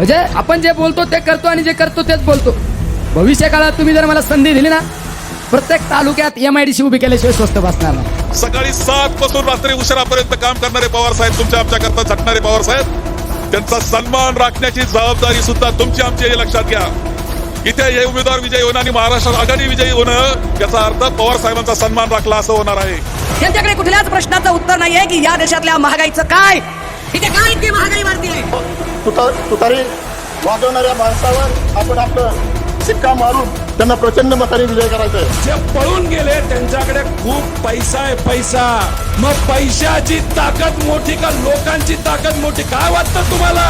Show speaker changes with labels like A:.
A: म्हणजे आपण जे बोलतो ते करतो आणि जे करतो तेच बोलतो. भविष्य काळात तुम्ही जर मला संधी दिली ना प्रत्येक तालुक्यात एम आय डी सी उभी केल्याशिवाय स्वस्त बसणार नाही.
B: सकाळी सात पासून रात्री उशिरापर्यंत काम करणारे पवार साहेब तुमच्या आमच्या करता झटणारे पवार साहेब त्यांचा सन्मान राखण्याची जबाबदारी सुद्धा तुमची आमची हे लक्षात घ्या. इथे हे उमेदवार विजयी होणं आणि महाराष्ट्रात आघाडी विजयी होणं याचा अर्थ पवार साहेबांचा सन्मान राखला असं होणार आहे.
C: त्यांच्याकडे कुठल्याच प्रश्नाचं उत्तर नाहीये की या देशातल्या महागाईचं काय? इथे काय इतकी महागाई वाढती आहे
D: तुता तुतारी वाजवणाऱ्या माणसावर आपण आपलं शिक्का मारून त्यांना प्रचंड मताने विजय करायचा आहे
E: जे पळून गेले त्यांच्याकडे खूप पैसा आहे पैसा. मग पैशाची ताकद मोठी का लोकांची ताकद मोठी? काय वाटतं तुम्हाला?